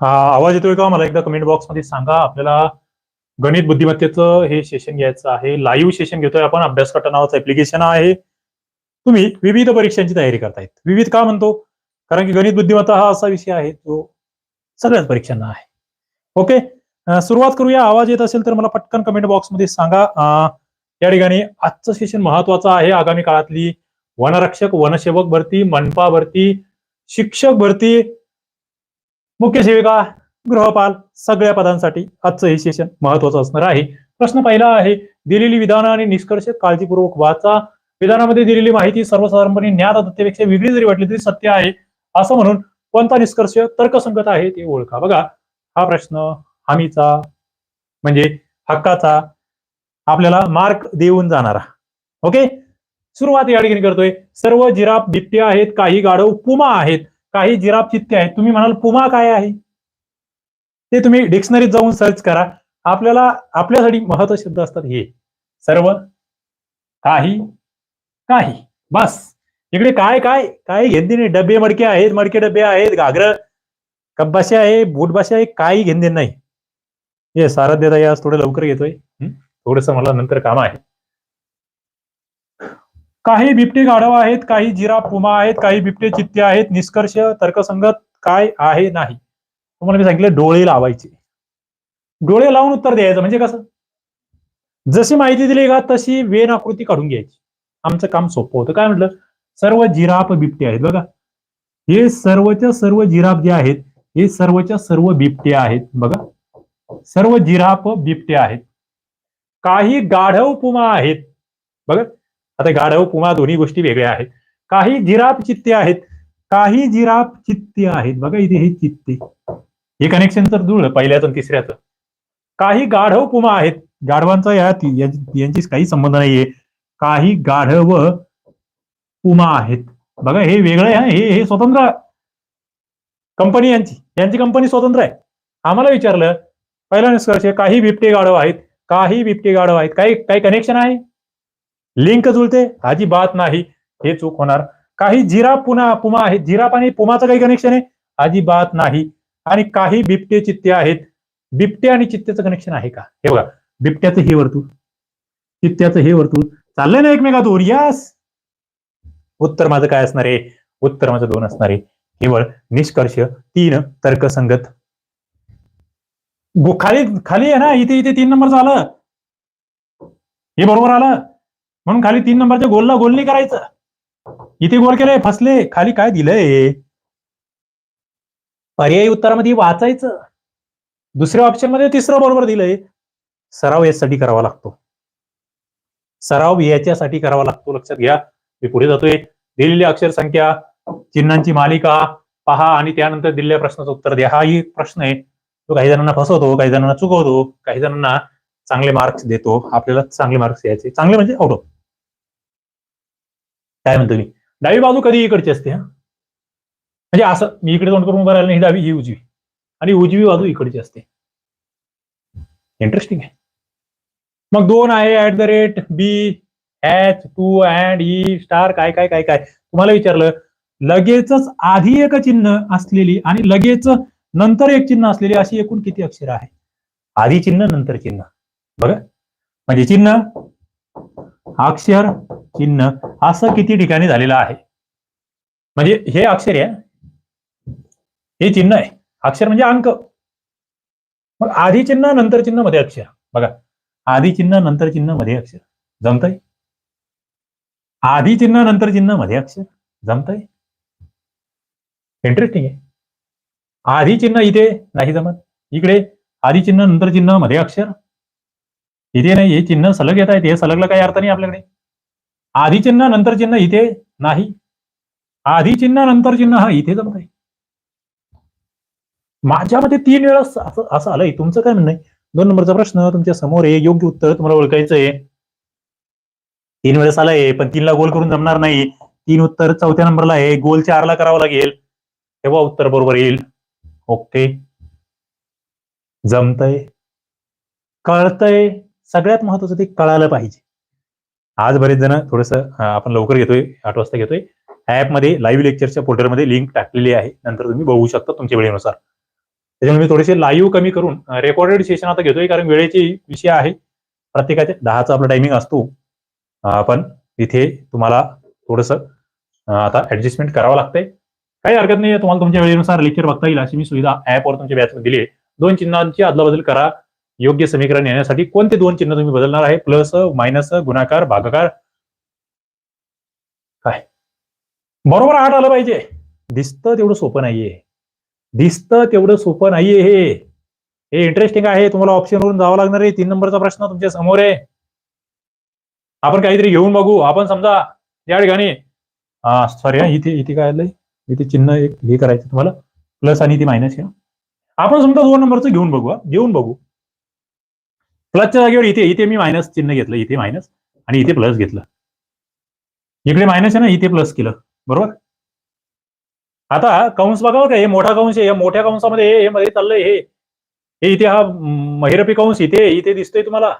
हा आवाज येतोय का? मला एकदा कमेंट बॉक्समध्ये सांगा. आपल्याला गणित बुद्धिमत्तेचं हे सेशन घ्यायचं आहे. लाईव्ह सेशन घेतोय आपण. अभ्यास कटा नावाचं ऍप्लिकेशन आहे. तुम्ही विविध परीक्षांची तयारी करतायत. विविध का म्हणतो? कारण की गणित बुद्धिमत्ता हा असा विषय आहे जो सगळ्याच परीक्षांना आहे. ओके? सुरुवात करूया. आवाज येत असेल तर मला पटकन कमेंट बॉक्समध्ये सांगा. या ठिकाणी आजचं सेशन महत्वाचं आहे. आगामी काळातली वनरक्षक वनसेवक भरती मनपा भरती शिक्षक भरती मुख्य सेविका गृहपाल सगळ्या पदांसाठी आजचं हे सेशन महत्वाचं असणार आहे. प्रश्न पहिला आहे दिलेली विधानं आणि निष्कर्ष काळजीपूर्वक वाचा. विधानामध्ये दिलेली माहिती सर्वसाधारणपणे ज्ञात दत्तेपेक्षा वेगळी जरी वाटली तरी सत्य आहे असं म्हणून कोणता निष्कर्ष तर्कसंगत आहे ते ओळखा. बघा हा प्रश्न हमीचा म्हणजे हक्काचा आपल्याला मार्क देऊन जाणारा. ओके? सुरुवात या ठिकाणी करतोय. सर्व जिराफ बिबटे आहेत काही गाढव पुमा आहेत. काही जिराफ चित्ते आहेत. तुम्ही म्हणाल पुमा काय आहे? ते तुम्ही डिक्शनरीत जाऊन सर्च करा. आपल्याला आपल्यासाठी महत्त्व शब्द असतात हे. सर्व काही काही. बस. इकडे काय काय काय घेणदेण नाही. डबे मडके आहेत. मडके डबे आहेत. घागर कब्बाशे आहे. बोटबाशे आहे. काही घेणदेण नाही. हे सारथ देता आज थोडं लवकर घेतोय. थोडस मला नंतर काम आहे. काही बिबटे गाढव आहेत काही जिराफ पुमा आहेत काही बिबटे चित्ते आहेत निष्कर्ष तर्कसंगत काय आहे नाही. तुम्हाला मी सांगितलं डोळे लावायचे. डोळे लावून उत्तर द्यायचं म्हणजे कसं? जशी माहिती दिली का तशी वेन आकृती काढून घ्यायची. आमचं काम सोपं होतं. काय म्हटलं? सर्व जिराफ बिबटे आहेत बघा. हे सर्वच्या सर्व जिराफ जे आहेत हे सर्वच्या सर्व बिबटे आहेत बघा. सर्व जिराफ बिबटे आहेत. काही गाढव पुमा आहेत. बघा. आता गाढव पुमा दोन्ही गोष्टी वेगळ्या आहेत. काही जिराप चित्ते आहेत काही जिराफ चित्ते आहेत. बघा इथे हे चित्ते. हे कनेक्शन तर जुळलं पहिल्याचं आणि तिसऱ्याचं. काही गाढव पुमा आहेत. गाढवांचा या यांची काही संबंध नाहीये. काही गाढव पुमा आहेत. बघा हे वेगळं आहे हे हे स्वतंत्र कंपनी यांची यांची कंपनी स्वतंत्र आहे. आम्हाला विचारलं पहिला निष्कर्ष काही बिबटे गाढव आहेत काही बिबटे गाढव आहेत. काही काही कनेक्शन आहे? लिंक जुळते. अजिबात नाही. हे चूक होणार. काही जिराफ पुन्हा पुमा आहेत. जिराफ आणि पुमाचं काही कनेक्शन आहे? अजिबात नाही. आणि काही बिबटे चित्ते आहेत. बिबटे आणि चित्तेचं कनेक्शन आहे का? हे बघा. बिबट्याचं हे वर्तुळ. चित्त्याचं हे वर्तुळ. चाललंय ना एकमेकातून यास उत्तर माझं काय असणार आहे? उत्तर माझं दोन असणार आहे. केवळ निष्कर्ष तीन तर्कसंगत. खाली खाली आहे ना? इथे इथे तीन नंबर आलं हे बरोबर आलं? म्हणून खाली तीन नंबरच्या गोलला गोल नाही करायचं. इथे गोल केले फसले. खाली काय दिलंय? पर्यायी उत्तरामध्ये वाचायचं. दुसऱ्या ऑप्शनमध्ये तिसरं बरोबर दिलंय. सराव यासाठी करावा लागतो. सराव याच्यासाठी करावा लागतो. लक्षात घ्या. मी पुढे जातोय. दिलेली अक्षर संख्या चिन्हांची मालिका पहा आणि त्यानंतर दिलेल्या प्रश्नाचं उत्तर द्या. हा एक प्रश्न आहे. तो काही जणांना फसवतो काही जणांना चुकवतो काही जणांना चांगले मार्क्स देतो. आपल्याला चांगले मार्क्स यायचे. चांगले म्हणजे आउट काय म्हणतो मी? डावी बाजू कधी इकडची असते हा. म्हणजे असं मी इकडे तोंड करून उभं राहिलं नाही ही डावी ही उजवी. आणि उजवी बाजू इकडची असते. इंटरेस्टिंग आहे. मग दोन आहे at the rate B H two and E star काय काय काय काय. तुम्हाला विचारलं लगेचच आधी एक चिन्ह असलेली आणि लगेच नंतर एक चिन्ह असलेली अशी एकूण किती अक्षर आहे आधी चिन्ह नंतर चिन्ह. बघा. म्हणजे चिन्ह अक्षर चिन्ह असं किती ठिकाणी झालेलं आहे? म्हणजे हे अक्षर आहे. हे चिन्ह आहे. अक्षर म्हणजे अंक. मग आधी चिन्ह नंतर चिन्हमध्ये अक्षर. बघा. आधी चिन्ह नंतर चिन्हमध्ये अक्षर. जमतंय? आधी चिन्ह नंतर चिन्हमध्ये अक्षर. जमतय? इंटरेस्टिंग आहे. आधी चिन्ह इथे नाही जमत. इकडे आधी चिन्ह नंतर चिन्हमध्ये अक्षर. इथे नाही हे चिन्ह सलग येत आहेत हे सलगला काही अर्थ नाही आपल्याकडे. आधी चिन्ह नंतर चिन्ह इथे नाही. आधी चिन्ह नंतर चिन्ह हा इथे जमत आहे. माझ्यामध्ये तीन वेळा असं असं आलंय. तुमचं काय म्हणणं दोन नंबरचा प्रश्न तुमच्यासमोर आहे. योग्य उत्तर तुम्हाला ओळखायचं आहे तीन वेळेस आलाय पण तीनला गोल करून जमणार नाही. तीन उत्तर चौथ्या नंबरला आहे. गोल चारला करावं लागेल. तेव्हा उत्तर बरोबर येईल. ओके. जमतय. कळतंय. सगळ्यात महत्वाचं ते कळायला पाहिजे. आज बरेच जण थोडस आपण लवकर घेतोय आठ वाजता घेतोय. ऍपमध्ये लाईव्ह लेक्चरच्या पोर्टलमध्ये लिंक टाकलेली आहे. नंतर तुम्ही बघू शकता तुमच्या वेळेनुसार. त्याच्यामुळे मी थोडेसे लाईव्ह कमी करून रेकॉर्डेड सेशन आता घेतोय कारण वेळेचे विषय आहे. प्रत्येकाचे दहाचा आपला टायमिंग असतो. आपण पण इथे तुम्हाला थोडस आता ऍडजस्टमेंट करावं लागतंय. काही हरकत नाही तुम्हाला तुमच्या वेळेनुसार लेक्चर बघता येईल अशी मी सुविधा ऍपवर तुमच्या बॅचमध्ये दिली आहे दोन चिन्हांची अदलाबदल करा. योग्य समीकरण येण्यासाठी कोणते दोन चिन्ह तुम्ही बदलणार आहे? प्लस मायनस गुणाकार भागाकार? काय? बरोबर आठ आलं पाहिजे. दिसतं तेवढं सोपं नाहीये. दिसतं तेवढं सोपं नाहीये हे. हे इंटरेस्टिंग आहे. तुम्हाला ऑप्शनवरून जावं लागणार आहे. तीन नंबरचा प्रश्न तुमच्यासमोर आहे. आपण काहीतरी घेऊन बघू. आपण समजा या ठिकाणी हा सॉरी इथे इथे काय आलंय? इथे चिन्ह एक हे करायचं तुम्हाला. प्लस आणि ती मायनस आहे आपण समजा दोन नंबरचं घेऊन बघू घेऊन बघू. प्लसच्या जागेवर इथे इथे मी मायनस चिन्ह घेतलं इथे मायनस आणि इथे प्लस घेतलं. इकडे मायनस आहे ना इथे प्लस केलं. बरोबर? आता कंस बघा का हे मोठा कंस आहे या मोठ्या कंसामध्ये हे- मध्ये चाललंय हे. हे इथे हा महिरपी कंस इथे इथे दिसतोय तुम्हाला.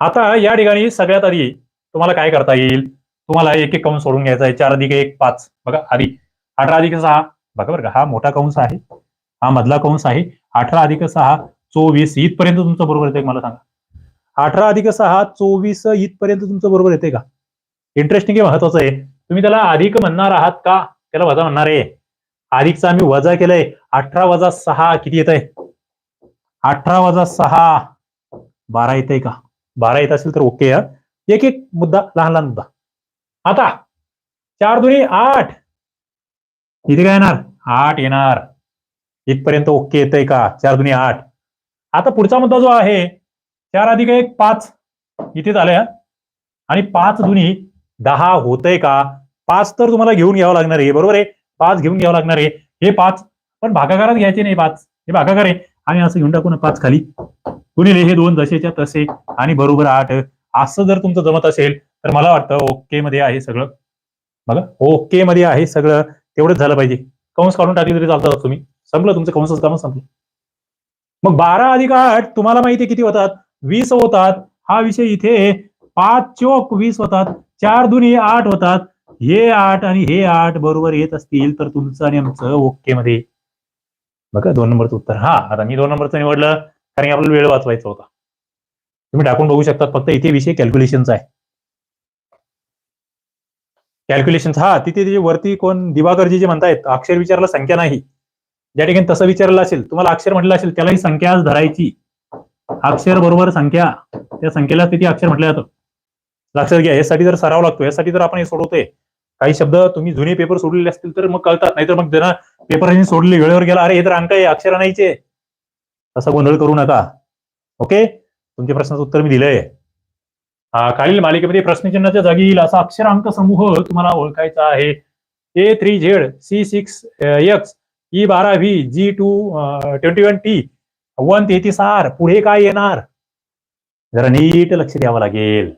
आता या ठिकाणी सगळ्यात आधी तुम्हाला काय करता येईल? तुम्हाला एक एक कंस सोडून घ्यायचा आहे चार अधिक एक पाच. बघा आधी अठरा अधिक सहा. बघा बरं का हा मोठा कंस आहे. हा मधला कंस आहे. अठरा अधिक सहा चोवीस इथपर्यंत तुमचं बरोबर येते मला सांगा? अठरा अधिक सहा चोवीस इथपर्यंत तुमचं बरोबर येते का? इंटरेस्टिंग आहे महत्वाचं आहे. तुम्ही त्याला अधिक म्हणणार आहात का? त्याला वजा म्हणणार आहे. अधिकचा आम्ही वजा केलंय. अठरा वजा सहा किती येत आहे अठरा वजा सहा बारा येत आहे का? बारा येत असेल तर ओके एक एक मुद्दा लहान लहान मुद्दा. आता चार दोन्ही आठ. इथे काय येणार? आठ येणार. इथपर्यंत ओके येतंय का? चार दुनी आठ. आता पुढचा मुद्दा जो आहे चार अधिक एक पाच. इथे झालंय आणि पाच दुनी दहा होतंय का? पाच तर तुम्हाला घेऊन घ्यावं लागणार आहे बरोबर आहे? पाच घेऊन घ्यावं लागणार आहे. हे पाच पण भागाकारात घ्यायचे नाही पाच. हे भागाकार आहे. आणि असं घेऊन टाकू ना पाच खाली. गुणिले हे दोन जसेच्या तसे आणि बरोबर आठ. असं जर तुमचं जमत असेल तर मला वाटतं ओके मध्ये आहे सगळं. बघा ओके मध्ये आहे सगळं. तेवढंच झालं पाहिजे. कंस काढून टाकले तरी चालतात तुम्ही. संपलं तुमचं कंसच काम संपलं. मग बारा अधिक आठ तुम्हाला माहिती किती होतात? वीस होतात. हा विषय इथे पाच चोक वीस होतात. चार दुनी आठ होतात. हे आठ आणि हे आठ बरोबर येत असतील तर तुमचं आणि आमचं ओके मध्ये. बघा दोन नंबरचं उत्तर. हा आता मी दोन नंबरचं निवडलं कारण की आपल्याला वेळ वाचवायचा होता. तुम्ही टाकून बघू शकता फक्त इथे विषय कॅल्क्युलेशनचा आहे. कॅल्क्युलेशन हा तिथे वरती कोण दिवाकरजी जे म्हणतायत अक्षर विचारला संख्या नाही. ज्या ठिकाणी तसं विचारलं असेल तुम्हाला अक्षर म्हटलं असेल त्याला ही संख्या धरायची. अक्षर बरोबर संख्या त्या संख्येला किती अक्षर म्हटलं जातं. लक्षात घ्या यासाठी जर सराव लागतो यासाठी जर आपण हे सोडवतोय काही शब्द तुम्ही जुने पेपर सोडलेले असतील तर मग कळतात नाहीतर मग जरा पेपर सोडले वेळेवर गेला अरे हे तर अंक आहे अक्षर नाहीचे. असा गोंधळ करू नका. ओके? तुमच्या प्रश्नाचं उत्तर मी दिलंय. हा खालील मालिकेमध्ये प्रश्नचिन्हाच्या जागी येईल. असा अक्षर अंक समूह तुम्हाला ओळखायचा आहे. A three Z C six X E बारा V G two twenty one T one तेहतीस आर पुढे काय येणार? जरा नीट लक्ष द्यावं लागेल.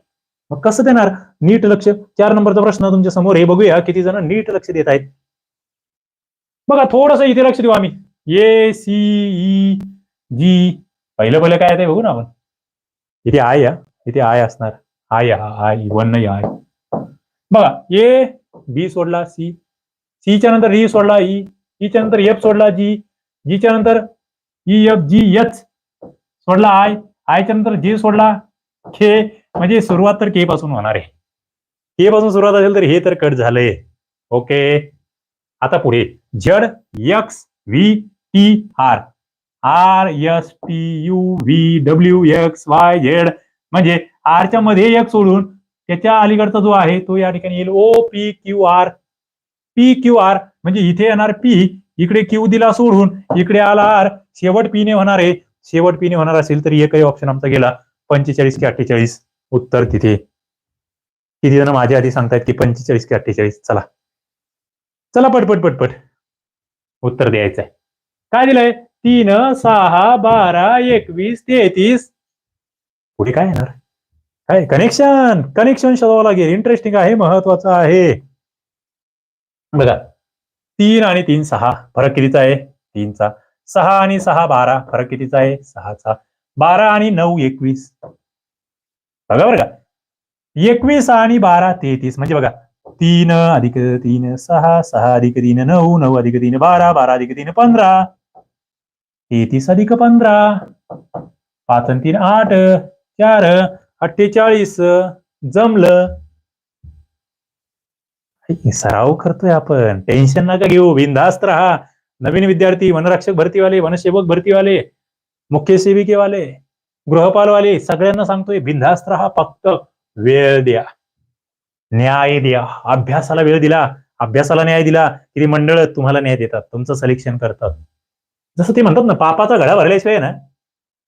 मग कसं देणार? नीट लक्ष. चार नंबरचा प्रश्न तुमच्यासमोर. हे बघूया किती जण नीट लक्ष देत आहेत. बघा थोडस इथे लक्ष देऊ आम्ही. A C E G. पहिलं पहिलं काय आहे बघू ना आपण. इथे आय या. इथे आय असणार. आय आय वन नाही आय. बघा ए बी सोडला सी. सीच्या नंतर ई सोडला ई. जीच्या नंतर एफ सोडला जी जीच्या नंतर E e, F G H सोडला आय आयच्या नंतर जे सोडला के म्हणजे सुरुवात तर के पासून होणार आहे. के पासून सुरुवात असेल तर हे तर कट झालंय. ओके आता पुढे. Z X V T R R S T U V W X Y Z म्हणजे आरच्या मध्ये एक सोडून त्याच्या अलीकडचा जो आहे तो या ठिकाणी येईल. O P Q R P Q R म्हणजे इथे येणार पी इकडे क्यू दिला सोडून इकडे आला आर शेवट पीने होणार आहे. शेवट पीने होणार असेल तर एकही ऑप्शन आमचा गेला. पंचेचाळीस की अठ्ठेचाळीस? उत्तर तिथे. किती जण माझ्या आधी सांगतायत की पंचेचाळीस की अठ्ठेचाळीस? चला. चला पटपट पटपट उत्तर द्यायचंय. काय दिलंय? तीन सहा बारा एकवीस तेहतीस. पुढे काय येणार? काय? कनेक्शन कनेक्शन शोधावं लागेल. इंटरेस्टिंग आहे महत्वाचं आहे. बघा. तीन आणि तीन सहा. फरक कितीचा आहे? तीनचा. सहा आणि सहा बारा. फरक कितीचा आहे? सहाचा. बारा आणि नऊ एकवीस. बघा बरं का. एकवीस आणि बारा तेहतीस. म्हणजे बघा तीन अधिक तीन सहा. सहा अधिक तीन नऊ. नऊ अधिक तीन बारा. बारा अधिक तीन पंधरा. तेहतीस अधिक पंधरा. पाच आणि तीन आठ. चार. अठ्ठेचाळीस. जमलं. सराव करतोय आपण. टेन्शन नका घेऊ. बिंदास्त राहा. नवीन विद्यार्थी वनरक्षक भरतीवाले वनसेवक भरतीवाले मुख्य सेविकेवाले गृहपालवाले सगळ्यांना सांगतोय बिंदास्त राहा. फक्त वेळ द्या. न्याय द्या. अभ्यासाला वेळ दिला. अभ्यासाला न्याय दिला की मंडळ तुम्हाला न्याय देतात. तुमचं सलेक्शन करतात. जसं ते म्हणतात ना पापाचा घडा भरल्याशिवाय ना?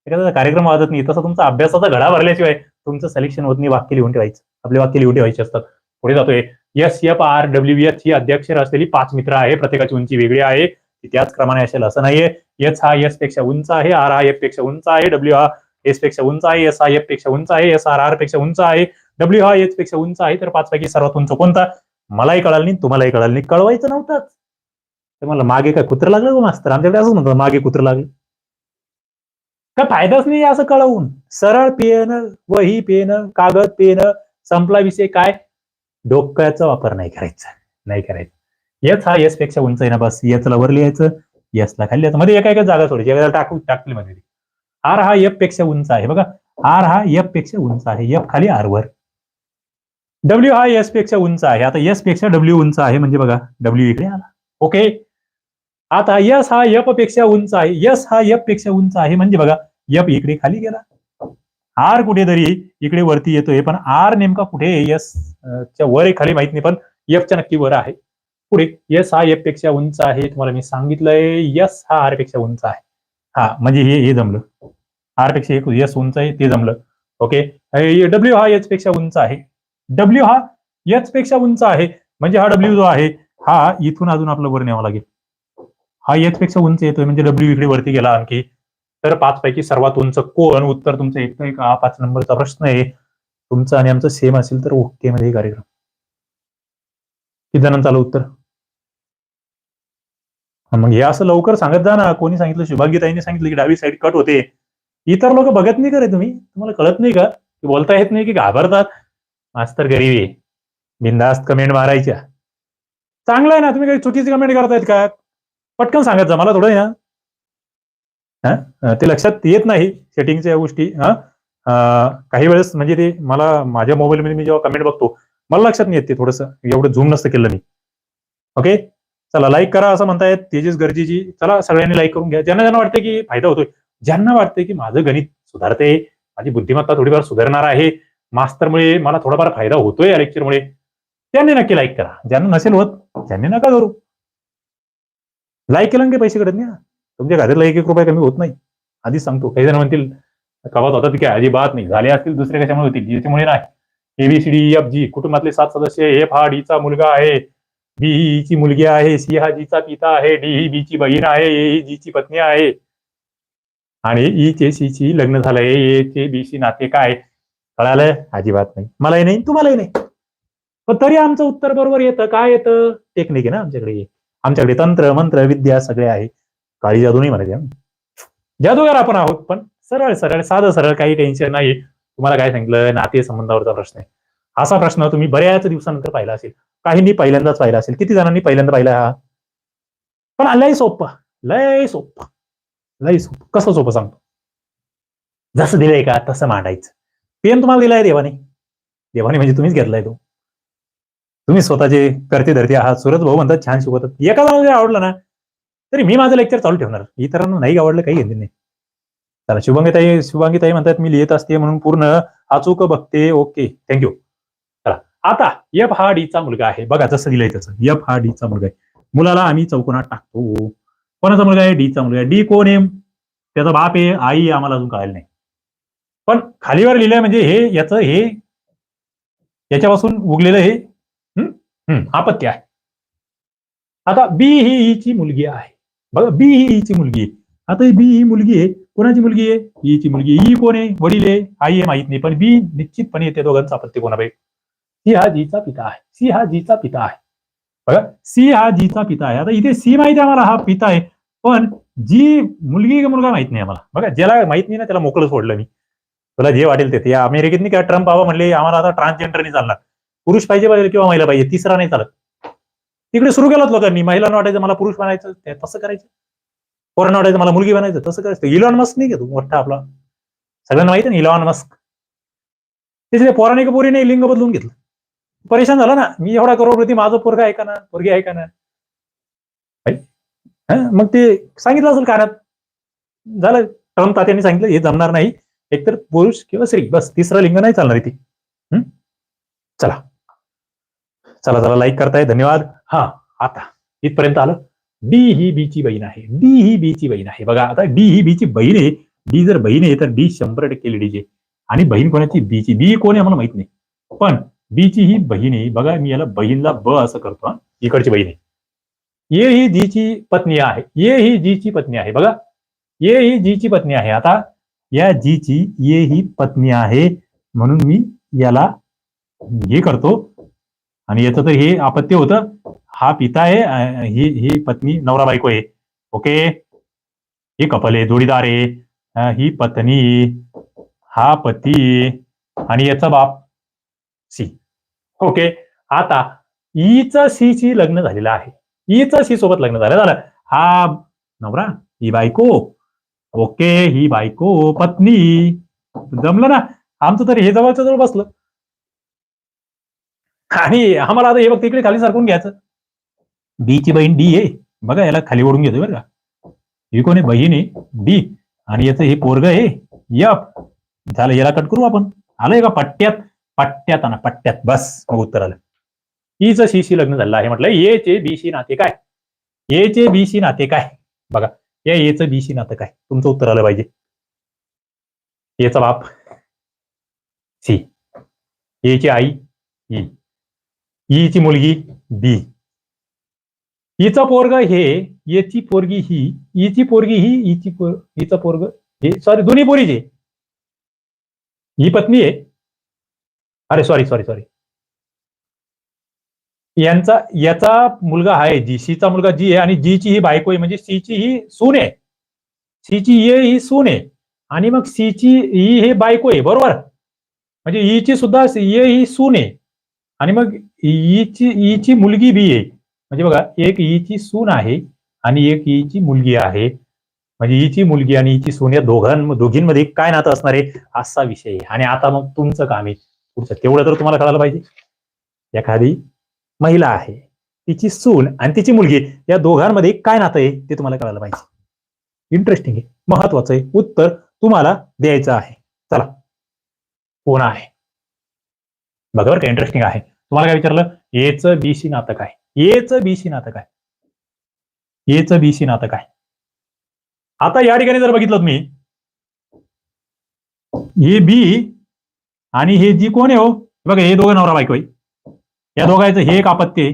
एखादा कार्यक्रम वाजत नाही. तसं तुमचा अभ्यासाचा घडा भरल्याशिवाय तुमचं सलेक्शन होत नाही. वाक्य लिहून ठेवायचं. आपले वाक्य लिहून ठेवायचे असतात. पुढे जातोय. S F R W H ही अध्यक्षर असलेली पाच मित्र आहे. प्रत्येकाची उंची वेगळी आहे. ती त्याच क्रमाने असेल असं नाहीये. एच हा एसपेक्षा उंच आहे. आर हा एफपेक्षा उंच आहे. डब्ल्यू हा एसपेक्षा उंच आहे. एस हा एफपेक्षा उंच आहे. एस आर आरपेक्षा उंच आहे. डब्ल्यू हा एच पेक्षा उंच आहे. तर पाच पैकी सर्वात उंच कोणता? मलाही कळाल नाही. तुम्हालाही कळाल नाही. कळवायचं नव्हतंच. तर मला मागे काय कुत्र लागलं का मास्तर? आमच्याकडे असंच म्हणतो मागे कुत्र लागलं. काय फायदाच नाही असं कळवून. सरळ पेन वही पेन कागद पेन संपला विषय काय? डोक्याचा वापर नाही करायचा. नाही करायचा. यच हा यसपेक्षा उंच आहे ना बस. यचला वर लिहायचं यसला खाली लिहायचं. मध्ये एका एका जागा सोडायची. एखाद्या टाकू टाकली मध्ये आर हा एफपेक्षा उंच आहे. बघा आर हा एफपेक्षा उंच आहे. एफ खाली आर वर. डब्ल्यू हा एसपेक्षा उंच आहे. आता एसपेक्षा डब्ल्यू उंच आहे म्हणजे बघा डब्ल्यू इकडे आला. ओके आता यस हा एफपेक्षा उंच आहे. यस हा एफपेक्षा उंच आहे म्हणजे बघा एफ इकडे खाली गेला. आर कुठेतरी इकडे वरती येतोय पण आर नेमका कुठे यस च्या वर आहे खाली माहीत नाही पण एफच्या नक्की वर आहे. पुढे यस हा एफपेक्षा उंच आहे तुम्हाला मी सांगितलंय यस हा आरपेक्षा उंच आहे. हा म्हणजे हे हे जमलं. आरपेक्षा एक यस उंच आहे ते जमलं. ओके डब्ल्यू हा एच पेक्षा उंच आहे. डब्ल्यू हा एच पेक्षा उंच आहे म्हणजे हा डब्ल्यू जो आहे हा इथून अजून आपलं वर न्यावा लागेल. हा एच पेक्षा उंच येतोय म्हणजे डब्ल्यू इकडे वरती गेला आणखी. तर पाच पैकी सर्वात उंच कोण? उत्तर तुमचं एक एक हा पाच नंबरचा प्रश्न आहे. तुमचं आणि आमचं सेम असेल तर ओके मध्ये कार्यक्रम. किती जणांचं आलं उत्तर? मग हे असं लवकर सांगत जा ना. कोणी सांगितलं? शुभांगीताईने सांगितलं की डावी साईड कट होते. इतर लोक बघत नाही का रे तुम्ही. तुम्हाला कळत नाही का? की बोलता येत नाही की घाबरतात? मास्तर गरीब आहे. बिंदास्त कमेंट मारायच्या. चांगलं आहे ना. तुम्ही काही चुकीची कमेंट करतायत का? पटकन सांगत जा. मला थोडं ना. हा? ते लक्षात येत नाही सेटिंगच्या गोष्टी हा? काही वेळेस म्हणजे ते मला माझ्या मोबाईलमध्ये मी जेव्हा कमेंट बघतो मला लक्षात नाही येत ते थोडंसं. एवढं झूम नसतं केलं मी. ओके चला लाईक करा असं म्हणतायत. तेजस गरजेची चला सगळ्यांनी लाईक करून घ्या. ज्यांना ज्यांना वाटतं की फायदा होतोय ज्यांना वाटतंय की माझं गणित सुधारते माझी बुद्धिमत्ता थोडीफार सुधारणार आहे मास्तरमुळे मला थोडाफार फायदा होतोय या लेक्चरमुळे त्यांनी नक्की लाईक करा. ज्यांना नसेल होत त्यांनी नका करू. लाईक केलं की पैसे कडत नाही तुमच्या खात्यातला एक एक रुपये कमी होत नाही. आधीच सांगतो. काही जण म्हणतील कवात होतात की अजिबात नाही. झाले असतील दुसरे कशामुळे होतील? ज्याच्यामुळे नाही. एबीसीडी एफ जी कुटुंबातले सात सदस्य एफ हा डी चा मुलगा आहे. बी ही e, e ची मुलगी आहे. सी हा जीचा पिता आहे. डी ही e, बीची बहीण आहे. ए ही जीची पत्नी आहे. आणि ई चे सी ची लग्न झालंय. ए चे बी सी नाते काय? कळालंय? अजिबात नाही. मलाही नाही तुम्हालाही नाही. पण तरी आमचं उत्तर बरोबर येतं. काय येतं? टेक्निक आहे ना आमच्याकडे. आमच्याकडे तंत्र मंत्र विद्या सगळे आहे. काळी जादू नाही म्हणायचे जादूगार आपण आहोत पण सरळ सरळ साधं सरळ काही टेन्शन नाही तुम्हाला काय सांगितलं? नाते संबंधावरचा प्रश्न आहे. असा प्रश्न तुम्ही बऱ्याच दिवसानंतर पाहिला असेल. काहींनी पहिल्यांदाच पाहिला असेल. किती जणांनी पहिल्यांदा पाहिला हा? पण लय सोपं लय सोपं लय सोपं. कसं सोपं सांगतो? जसं दिलंय का तसं मांडायचं. पेन तुम्हाला दिलाय देवाने. देवाने म्हणजे तुम्हीच घेतलाय तो. तुम्ही स्वतःचे करते धरते आहात सुरत भाऊ म्हणतात छान शिकवतात. एका जणाला आवडलं ना तरी मी माझं लेक्चर चालू ठेवणार. इतरांना नाही आवडलं काही घेतलं नाही चला शुभांगीताई शुभांगीताई म्हणतात मी लिहित असते म्हणून पूर्ण अचूक बघते. ओके थँक्यू चला आता एफ हा डीचा मुलगा आहे. बघा जसं दिलंय तसं. एफ हा डीचा मुलगा आहे. मुलाला आम्ही चौकोनात टाकतो. कोणाचा मुलगा आहे? डीचा मुलगा डी कोण आहे? त्याचा बाप आहे आई आम्हाला अजून कळायला नाही. पण खालीवर लिहिलंय म्हणजे हे याचं हे याच्यापासून उगलेलं हे हम्म, हम्म, आहे. आता बी ही ईची मुलगी आहे. बघा बी ही हिची मुलगी आहे. आता बी ही मुलगी आहे. कोणाची मुलगी आहे? हिची मुलगी. ई कोण आहे? वडील आहे. आई आहे माहीत नाही. पण बी निश्चितपणे येते दोघांचा कोणा कोणापैकी सी हा जीचा पिता आहे. सी हा जीचा पिता आहे. बघा सी हा जीचा पिता आहे. आता इथे सी माहिती आहे आम्हाला हा पिता आहे. पण जी मुलगी मुलगा माहीत नाही आम्हाला. बघा ज्याला माहीत नाही ना त्याला मोकळं सोडलं मी. तुला जे वाटेल ते. ते अमेरिकेत नाही का ट्रम्प बाबा म्हणले आम्हाला आता ट्रान्सजेंडर नाही चालणार. पुरुष पाहिजे पाहिजे किंवा महिला पाहिजे. तिसरा नाही चालत. तिकडे सुरू केलं लोकांनी. महिलांना वाटायचं मला पुरुष बनायचं ते तसं करायचं. पोरांना वाटायचं मला मुलगी बनायचं तसं करायचं. इलॉन मस्क नाही का तू? मोठा आपला. सगळ्यांना माहिती ना इलॉन मस्क तिथे पोराने का पोरीने लिंग बदलून घेतलं? परेशान झाला ना. मी एवढा करोडपती माझं पोरगा ऐका ना? पोरगी ऐका ना? मग ते सांगितलं असेल कानात. झालं. ट्रम्प तात्यांनी सांगितलं हे जमणार नाही. एकतर पुरुष किंवा स्त्री. बस तिसरं लिंग नाही चालणार ती चला. चला चला. लाईक करताय. धन्यवाद. हा आता. इथपर्यंत आलं. डी ही बी ची बहीण आहे. डी ही बी ची बहीण आहे. बघा आता डी ही बी ची बहीण आहे. डी जर बहीण आहे तर डी शंभर टक्के लेडीज आणि बहीण कोणाची? बी ची. बी कोण आहे मला माहीत नाही. पण बी ची ही बहीण आहे. बघा मी याला बहीणला ब असं करतो इकडची बहीण आहे. ये ही जी ची पत्नी आहे. ये ही जी ची पत्नी आहे. बघा. ये ही जी ची पत्नी आहे. आता या जी ची ये ही पत्नी आहे. म्हणून मी याला हे करतो. आणि याचं तर हे आपत्य होतं. हा पिता आहे ही ही पत्नी नवरा बायको आहे. ओके? हे कपल आहे जोडीदार आहे. ही पत्नी हा पती आणि याचा बाप सी. ओके? आता ईचं सी ची लग्न झालेलं आहे. ईचं सी सोबत लग्न झालं झालं. हा नवरा ही बायको. ओके? ही बायको पत्नी. जमलं ना? आमचं तर हे जवळच्या जवळ बसलं. आणि आम्हाला आता हे बघ तिकडे खाली सरकून घ्यायचं. बी ची बहीण डी आहे बघा याला खाली ओढून घेतो बरं का. ही कोणी बहीण आहे. डी. आणि याचं हे पोरग आहे. यप. झालं याला कट करू आपण. आलंय का पट्ट्यात? पट्ट्यात आणा पट्ट्यात. बस. मग उत्तर आलं. ईचं शी लग्न झालं. आहे म्हटलं ए चे बीशी नाते काय? ए चे बीशी नाते काय? बघा या एचं बीशी नातं काय? तुमचं उत्तर आलं पाहिजे. याचा बाप. सी. एची आई. ई. ईची मुलगी. बी. हिचा पोरग हे याची पोरगी ही हिची पोरगी ही हिची पोर हिचं पोरग हे सॉरी दोन्ही पोरीचे. ही पत्नी आहे. अरे सॉरी सॉरी सॉरी यांचा याचा मुलगा आहे जी सीचा मुलगा जी आहे आणि जीची ही बायको आहे म्हणजे सीची ही सून आहे. सीची ये ही सून आहे. आणि मग सीची ही हे बायको आहे बरोबर? म्हणजे ईची सुद्धा ये ही सून आहे. आणि मग ईची ईची मुलगी बी आहे. म्हणजे बघा एक ईची सून आहे आणि एक ईची मुलगी आहे. म्हणजे ईची मुलगी आणि ईची सून या दोघां दोघींमध्ये काय नातं असणार आहे? असा विषय आहे. आणि आता मग तुमचं काम आहे. पुढचं तेवढं तर तुम्हाला कळायला पाहिजे. एखादी महिला आहे. तिची सून आणि तिची मुलगी या दोघांमध्ये काय नातं आहे? ते तुम्हाला कळायला पाहिजे. इंटरेस्टिंग आहे. महत्वाचं आहे. उत्तर तुम्हाला द्यायचं आहे. चला. कोण आहे? बघा बरं का इंटरेस्टिंग आहे. तुम्हाला काय विचारलं? एचं बीशी नातं काय? एचं बीशी नातं काय? एचं बीशी नातं काय? आता या ठिकाणी जर बघितलं तुम्ही हे बी आणि हे जी कोण आहे हो? बघा हे दोघं नवरा बायको आहे. या दोघांचं हे एक आपत्ती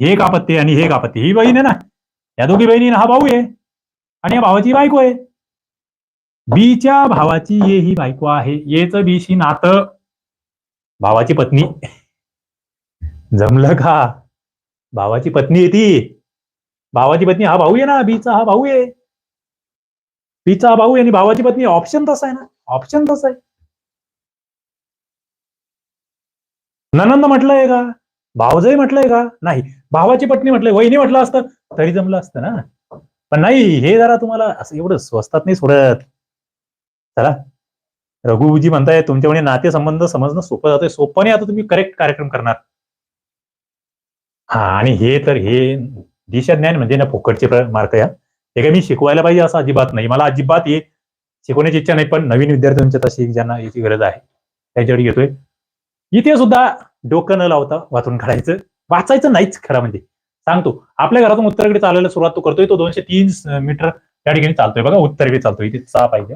हे एक आपत्ती आणि हे एक आपत्ती ही बहीण आहे ना? या दोघी बहिणी हा भाऊ आहे आणि या भावाची बायको आहे. बीच्या भावाची ये ही बायको आहे. येचं बीशी नातं भावाची पत्नी. जमलं का? भावाची पत्नी येते ती. भावाची पत्नी हा भाऊ आहे ना बीचा हा भाऊ आहे. बीचा हा भाऊ आहे आणि भावाची पत्नी ऑप्शन तसा आहे ना. ऑप्शन तसा आहे. ननंद म्हटलंय का? भावजय म्हटलंय का? नाही. भावाची पत्नी म्हटलंय वहिनी म्हटलं असतं तरी जमलं असतं ना. पण नाही हे जरा तुम्हाला असं एवढं स्वस्तात नाही सोडत. चला. रघुजी म्हणताय तुमच्यामुळे नातेसंबंध समजणं सोपं जातोय. सोपं नाही आता तुम्ही करेक्ट कार्यक्रम करणार. हा आणि हे तर हे दिशा ज्ञान म्हणजे ना फुकटचे मार्क या. हे काय मी शिकवायला पाहिजे असं अजिबात नाही. मला अजिबात हे शिकवण्याची इच्छा नाही पण नवीन विद्यार्थ्यांच्या तशी ज्यांना याची गरज आहे त्याच्यावर घेतोय. इथे सुद्धा डोकं न लावता वाचून काढायचं. वाचायचं नाहीच खरं म्हणजे. सांगतो आपल्या घरातून उत्तरेकडे चालायला सुरुवात तो करतोय तो दोनशे तीस मीटर त्या ठिकाणी चालतोय. बघा उत्तरेकडे चालतोय. इथे सहा पाहिजे.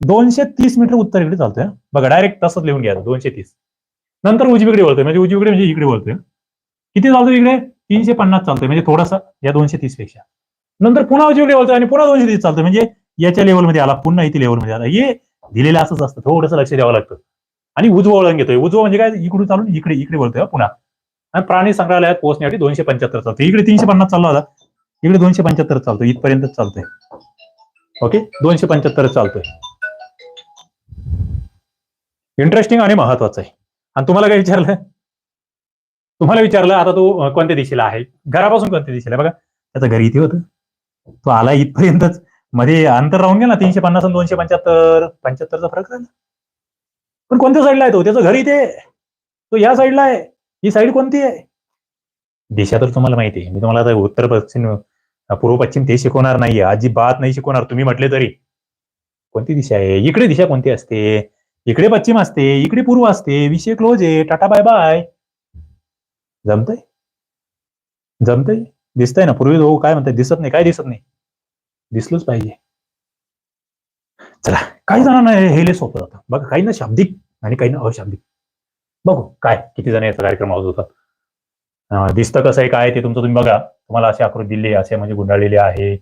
दोनशे तीस मीटर उत्तरेकडे चालतोय. बघा डायरेक्ट तसंच लिहून घ्या. दोनशे तीस. नंतर उजवीकडे वळतोय. म्हणजे उजवीकडे म्हणजे इकडे वळतोय. किती चालतो इकडे? तीनशे पन्नास चालतोय म्हणजे थोडासा या दोनशे तीसपेक्षा नंतर पुन्हा उजवी लेवल आणि पुन्हा दोनशे तीस चालतोय म्हणजे याच्या लेवलमध्ये आला पुन्हा इथे लेवलमध्ये आला. हे दिलेलं असंच असतं थोडंसं लक्ष द्यावं लागतं. आणि उजवं वळण घेतोय. उजवं म्हणजे काय? इकडून चालून इकडे इकडे वळतोय पुन्हा. आणि प्राणी संग्रहालयात पोहोचण्यासाठी दोनशे पंच्याहत्तर चालतो इकडे तीनशे पन्नास चालला होता. इकडे दोनशे पंच्याहत्तर चालतोय इथपर्यंत चालतोय. ओके? दोनशे पंच्याहत्तर चालतोय. इंटरेस्टिंग आणि महत्वाचं आहे. आणि तुम्हाला काय विचारलं? तुम्हाला विचारलं आता तो कोणत्या दिशेला आहे? घरापासून कोणत्या दिशेला बघा त्याचं घर इथे होतं. तो आला इथपर्यंतच. मध्ये अंतर राहून गेला तीनशे पन्नास आणि दोनशे पंच्याहत्तर. पंच्याहत्तरचा फरक राहिला पण कोणत्या साईडला आहे तो? त्याचं घर इथे तो या साईडला आहे. ही साईड कोणती आहे? दिशा तर तुम्हाला माहिती आहे. मी तुम्हाला आता उत्तर पश्चिम पूर्व पश्चिम ते शिकवणार नाहीये. अजिबात नाही शिकवणार. तुम्ही म्हटले तरी. कोणती दिशा आहे? इकडे दिशा कोणती असते? इकडे पश्चिम असते. इकडे पूर्व असते. विषय क्लोज आहे. टाटा बाय बाय जमतंय? जमतंय? दिसतंय ना. पूर्वी भाऊ काय म्हणताय दिसत नाही. काय दिसत नाही? दिसलंच पाहिजे. चला काही जणांना हे हे लय सोपं जातं. बघा काही ना शाब्दिक आणि काही ना अशाब्दिक. बघू काय? किती जण याचा कार्यक्रम आहोत होतात दिसतं कसं आहे काय ते तुमचं तुम्ही बघा. तुम्हाला अशी आकृती दिली असे म्हणजे गुंडाळलेली आहे.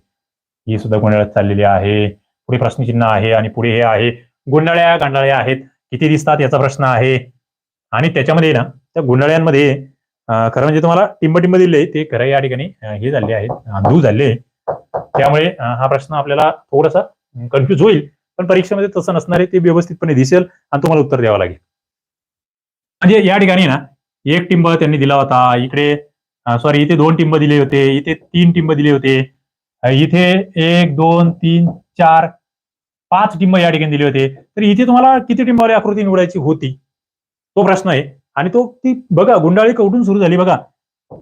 ही सुद्धा गुंडाळत चाललेली आहे. पुढे प्रश्नचिन्ह आहे आणि पुढे हे आहे. गुंडाळ्या गांडाळ्या आहेत. किती दिसतात याचा प्रश्न आहे. आणि त्याच्यामध्ये ना त्या गुंडाळ्यांमध्ये खरं म्हणजे तुम्हाला टिंब टिंब दिले ते खरं या ठिकाणी हे झाले आहेत अंधू झाले. त्यामुळे हा प्रश्न आपल्याला थोडासा कन्फ्युज होईल पण परीक्षेमध्ये तसं नसणार आहे ते व्यवस्थितपणे दिसेल आणि तुम्हाला उत्तर द्यावं लागेल. म्हणजे या ठिकाणी ना एक टिंब त्यांनी दिला होता इकडे सॉरी इथे दोन टिंब दिले होते इथे तीन टिंब दिले होते इथे एक दोन तीन चार पाच टिंब या ठिकाणी दिले होते. तर इथे तुम्हाला किती टिंबावाली आकृती निवडायची होती? तो प्रश्न आहे. आणि तो ती बघा गुंडाळी कवटून सुरू झाली बघा.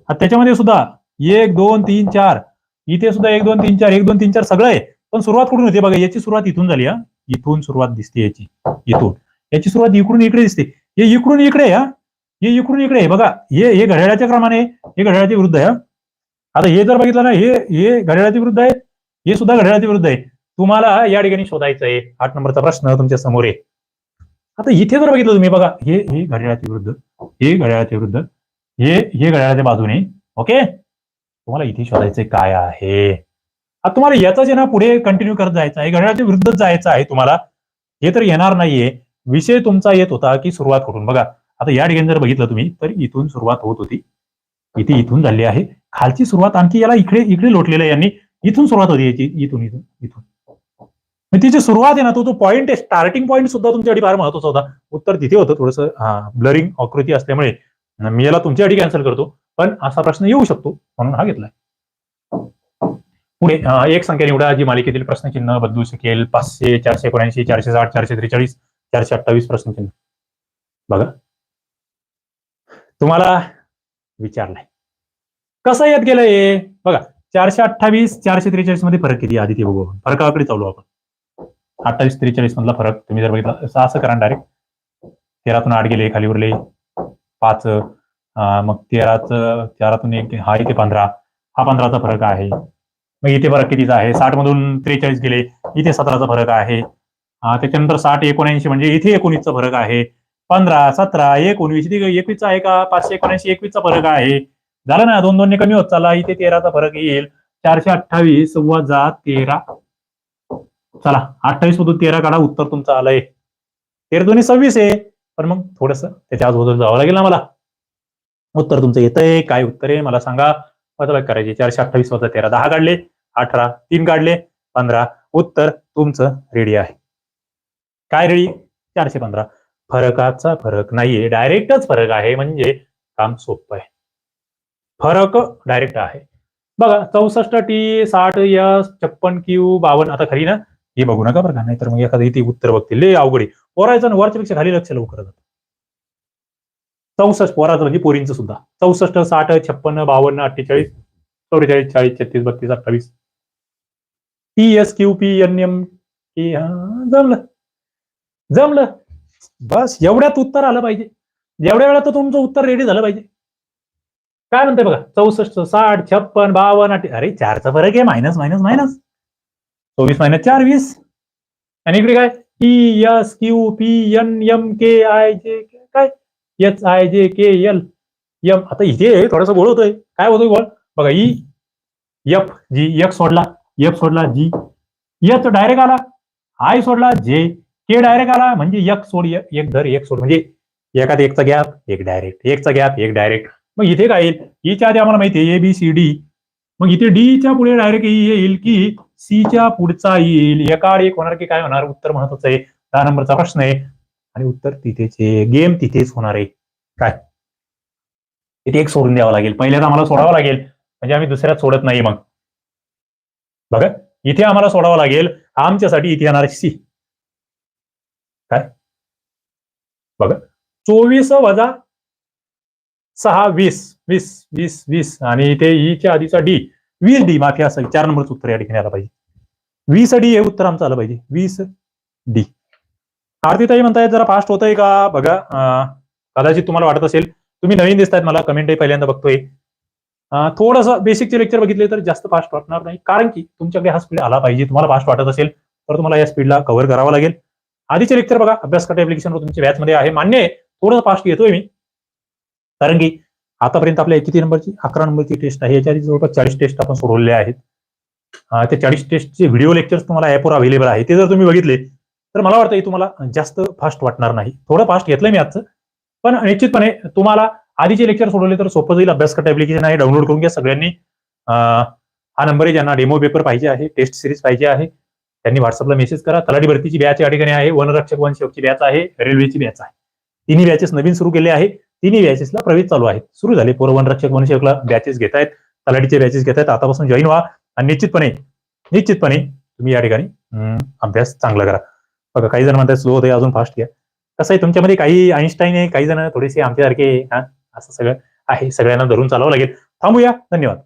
त्याच्यामध्ये सुद्धा एक दोन तीन चार. इथे सुद्धा एक दोन तीन चार. एक दोन तीन चार सगळं आहे. पण सुरुवात कुठून होते? बघा याची सुरुवात इथून झाली हा. इथून सुरुवात दिसते याची. इथून. याची सुरुवात इकडून इकडे दिसते. हे इकडून इकडे हा. हे इकडून इकडे आहे. बघा हे हे घड्याळाच्या क्रमाने हे घड्याळाच्या विरुद्ध आहे हा. आता हे जर बघितलं ना हे हे घड्याळाच्या विरुद्ध आहे. हे सुद्धा घड्याळाच्या विरुद्ध आहे. तुम्हाला या ठिकाणी शोधायचं आहे. आठ नंबरचा प्रश्न तुमच्यासमोर आहे. आता इथे जर बघितलं तुम्ही बघा हे हे घड्याळाच्या विरुद्ध हे घड्याळाच्या विरुद्ध हे हे घड्याळाच्या बाजूने ओके तुम्हाला इथे शोधायचं काय आहे? आता तुम्हाला याचा जे ना पुढे कंटिन्यू करत जायचं आहे घड्याळाच्या विरुद्धच जायचं आहे तुम्हाला. हे तर येणार नाहीये. विषय तुमचा येत होता की सुरुवात कुठून? बघा आता या ठिकाणी जर बघितलं तुम्ही तर इथून सुरुवात होत होती. इथे इथून झाली आहे. खालची सुरुवात आणखी याला इकडे इकडे लोटलेलं आहे यांनी. इथून सुरुवात होती याची इथून इथून इथून. तिची सुरुवात आहे ना तो तो पॉईंट आहे स्टार्टिंग पॉईंट सुद्धा तुमच्यासाठी फार महत्त्वाचा होता. उत्तर तिथे होतं थोडस ब्लरिंग आकृती असल्यामुळे. मी याला तुमच्यासाठी कॅन्सल करतो पण असा प्रश्न येऊ शकतो म्हणून हा घेतलाय. पुढे एक संख्या निवडा जी मालिकेतील प्रश्नचिन्ह बदलू शकेल पाचशे चारशे एकोणऐंशी चारशे साठ चारशे त्रेचाळीस चारशे अठ्ठावीस प्रश्नचिन्ह. बघा. तुम्हाला विचारलाय. कसं येत गेलं हे बघा चारशे अठ्ठावीस चारशे त्रेचाळीसमध्ये फरक किती आधी ते बघू आपण. फरकाकडे चालू आपण. अठ्ठावीस त्रेचाळीस मधला फरक. तुम्ही जर बघितला असं असं करा डायरेक्ट तेरातून आठ गेले खाली उरले पाच मग तेराच चारातून एक हा इथे पंधरा. हा पंधराचा फरक आहे. मग इथे फरक कितीचा आहे? साठ मधून त्रेचाळीस गेले इथे सतराचा फरक आहे. त्याच्यानंतर साठ एकोणऐंशी म्हणजे इथे एकोणीसचा फरक आहे. पंधरा सतरा एकोणवीस इथे एकवीसचा आहे का? पाचशे एकोणऐंशी एकवीसचा फरक आहे. झालं ना? दोन दोनने कमी होत चाला इथे तेराचा फरक येईल. चारशे अठ्ठावीस वजा तेरा. चला अठ्ठावीस मधून तेरा काढा उत्तर तुमचं आलंय. तेरा दोन्ही सव्वीस आहे. पण मग थोडस त्याच्या आजूबाजूला जावं लागेल ना मला. उत्तर तुमचं येतंय काय उत्तर आहे मला सांगा. वजाबाई करायची चारशे अठ्ठावीस वजा तेरा दहा काढले. अठरा तीन काढले. पंधरा उत्तर तुमचं रेडी आहे. काय रेडी चारशे पंधरा. फरकाचा फरक नाहीये. डायरेक्टच फरक आहे म्हणजे काम सोपं आहे. फरक डायरेक्ट आहे. बघा चौसष्ट टी साठ यस छप्पन क्यू बावन्न आता खरी ना? हे बघू नका बरं का नाहीतर मग एखादं इथे उत्तर बघतील. लय अवघड आहे. पोरायचं आणि वरच्या पेक्षा खाली लक्ष लवकर जातं. चौसष्ट पोराचं म्हणजे पोरींचं सुद्धा. चौसष्ट साठ छप्पन्न बावन्न अठ्ठेचाळीस चौवेचाळीस चाळीस छत्तीस बत्तीस अठ्ठावीस. T S Q P N M जमलं. जमलं. बस एवढ्यात उत्तर आलं पाहिजे. एवढ्या वेळात तर तुमचं उत्तर रेडी झालं पाहिजे. काय म्हणते बघा चौसष्ट साठ छप्पन बावन्न अठ्ठे अरे चारचा फरक आहे. मायनस मायनस मायनस चोवीस मायनस चार वीस. आणि इकडे काय? E S Q P N M K I J काय? एच आय जे के एल एम आता इथे थोडस गोळ होतोय. काय होतोय गोळ बघा ई एफ जी एफ सोडला. एफ सोडला जी एच डायरेक्ट आला. आय सोडला जे के डायरेक्ट आला. म्हणजे एक सोड एक एक धर एक सोड. म्हणजे एकात एकचा गॅप एक डायरेक्ट एकचा गॅप एक डायरेक्ट मग इथे काय येईल? E ईच्या आधी आम्हाला माहिती आहे ए बी सी डी मग इथे डी च्या पुढे डायरेक्ट e येईल की सी च्या पुढचा येईल. एका एक होणार की काय होणार? उत्तर महत्वाचं आहे. दहा नंबरचा प्रश्न आहे. आणि उत्तर तिथेच आहे. गेम तिथेच होणार आहे. काय? इथे एक सोडून द्यावं लागेल. पहिल्यांदा आम्हाला सोडावं लागेल. म्हणजे आम्ही दुसऱ्यात सोडत नाही मग. बघा. इथे आम्हाला सोडावं लागेल. आमच्यासाठी इथे येणार सी काय? बघा. चोवीस वजा सहा वीस. वीस वीस वीस. आणि इथे e ईच्या आधीचा डी वीस डी माफी असं चार नंबरचं उत्तर या ठिकाणी आलं पाहिजे. वीस डी हे उत्तर आमचं आलं पाहिजे. वीस डी आरतीताई म्हणताय जरा फास्ट होतंय का? बघा कदाचित तुम्हाला वाटत असेल. तुम्ही नवीन दिसतायत मला कमेंटही पहिल्यांदा बघतोय. थोडस बेसिकचे लेक्चर बघितले तर जास्त फास्ट वाटणार नाही. कारण की तुमच्याकडे हा स्पीड आला पाहिजे. तुम्हाला फास्ट वाटत असेल तर तुम्हाला या स्पीडला कव्हर करावं लागेल. आधीचे लेक्चर बघा. अभ्यास करता ऍप्लिकेशनवर तुमच्या बॅचमध्ये आहे. मान्य आहे थोडंसं फास्ट घेतोय मी. कारण की आतापर्यंत आपल्या किती नंबरची? अकरा नंबरची टेस्ट आहे. याच्या जवळपास चाळीस टेस्ट आपण सोडवलेल्या आहेत. त्या ते चाळीस टेस्टचे व्हिडिओ लेक्चर्स तुम्हाला ऍपवर अवेलेबल आहे. ते जर तुम्ही बघितले तर मला वाटतं तुम्हाला जास्त फास्ट वाटणार नाही. थोडं फास्ट घेतलंय मी आजचं. पण निश्चितपणे तुम्हाला आधीचे लेक्चर सोडवले तर सोपं जाईल. अभ्यास करता ऍप्लिकेशन आहे. डाउनलोड करून घ्या सगळ्यांनी. हा नंबर आहे ज्यांना डेमो पेपर पाहिजे आहे टेस्ट सिरीज पाहिजे आहे. त्यांनी व्हॉट्सअपला मेसेज करा. तलाठी भरतीची बॅच या ठिकाणी आहे. वनरक्षक वनसेवकची बॅच आहे. रेल्वेची बॅच आहे. तिन्ही बॅचेस नवीन सुरू केले आहे. तिन्ही बॅचेसला प्रवेश चालू आहेत. सुरू झाले. पोरं रक्षक मनुष्यला बॅचेस घेत आहेत. तलाठीचे बॅचेस घेत आहेत. आतापासून जॉईन व्हा. आणि निश्चितपणे निश्चितपणे तुम्ही या ठिकाणी अभ्यास चांगला करा. बघा काही जण म्हणतात स्लो होते अजून फास्ट घ्या. कसं आहे तुमच्यामध्ये काही आईन्स्टाईन आहे काही जण थोडेसे आमच्यासारखे हा असं सगळं आहे. सगळ्यांना धरून चालावं लागेल. थांबूया. धन्यवाद.